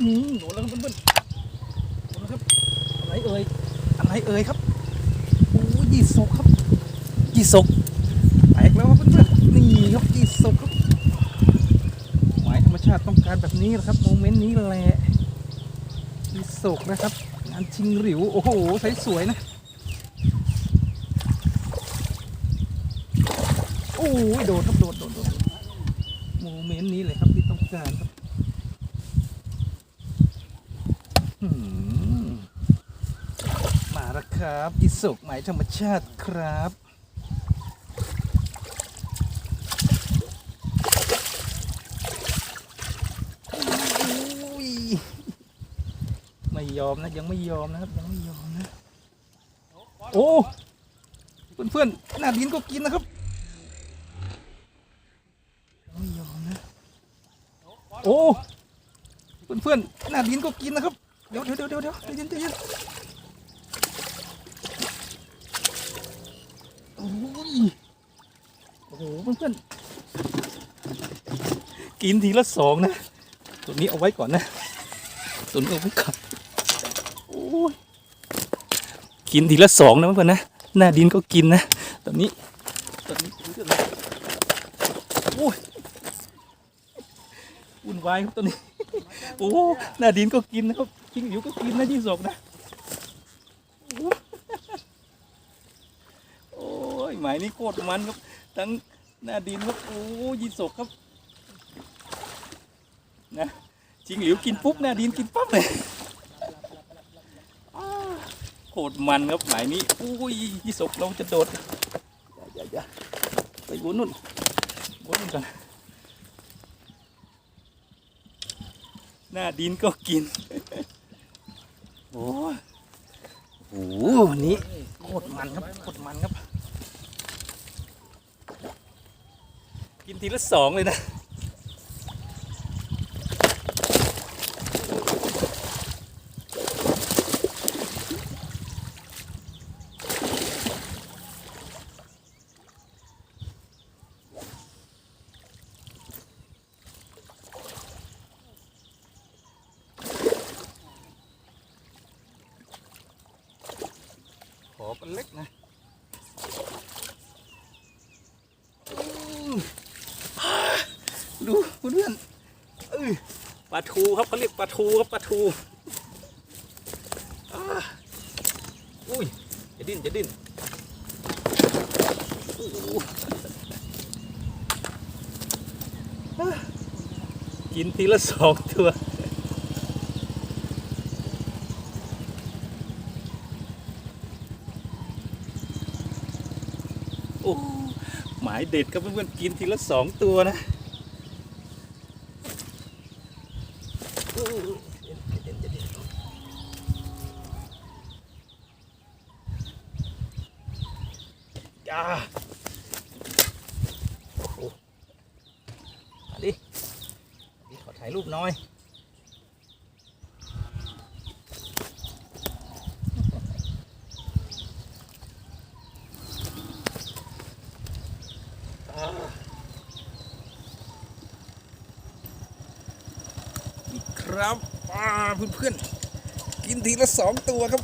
อืมโดนแล้วครับเพื่อนๆโดนแล้วครับอะไรเอ่ยอะไรเอ่ยครับโอ้ยยี่สกครับยี่สกแตกแล้วครับเพื่อนๆนี่ครับยี่สกครับหมายธรรมชาติต้องการแบบนี้แหละครับโมเมนต์นี้แหละยี่สกนะครับงานชิงหลิวโอ้โหใช้สวยนะโอ้ยโดดครับโดดโดดโดดโมเมนต์นี้เลยครับที่ต้องการครับอื มาแล้วครับยิสุกหมธรรมชาติครับไม่ยอมนะ ยังไม่ยอมนะครับ ยังไม่ยอมนะ โอ้ เพื่อนๆหน้าดินก็กินนะครับยังไม่ยอมนะ โอ้ เพื่อนๆหน้าดินก็กินนะครับ เดี๋ยวเดี๋ยวเดี๋ยวเดี๋ยวเดี๋ยวใจเย็นใจเย็นโอ้ยโอ้โหเพื่อนๆกินทีละสองนะตัวนี้เอาไว้ก่อนนะตัวนี้เอาไว้ก่อนโอ้ยกินทีละสองนะเพื่อนๆนะหน้าดินก็กินนะตัวนี้ตัวนี้เรื่องอะไรโอ้ยวุ่นวายครับตัวนี้โอ้หน้าดินก็กินนะครับจิงหลิวก็กินนะยี่สกนะ โอ้ยหมายนี้โคตรมันครับ ทั้งหน้าดินครับโอ้ยี่สกครับ นะจิงหลิวกินปุ๊บหน้าดินกินปั๊บเลยโคตรมันครับหมายนี้โอ้ยยี่สกเราจะโดดอย่าอย่าอย่าไปบนนู่นบนนู่นกันหน้าดินก็กิน อ้ยโอ้โหวันนี้โคตรมันครับโคตรมันครับ กินทีละสองเลยนะ ขอเป็นเล็กนะดูเพื่อนเอ้ยปลาทูครับเขาเรียกปลาทูครับปลาทูอุ้ยจะดิ้นจะดิ้นกินทีละสองตัว โอ้หมายเด็ดครับเพื่อนๆกินทีละสองตัวนะจ้าโอ้โหมาดิขอถ่ายรูปน่อย ครับป้าเพื่อนๆกินทีละสองตัวครับ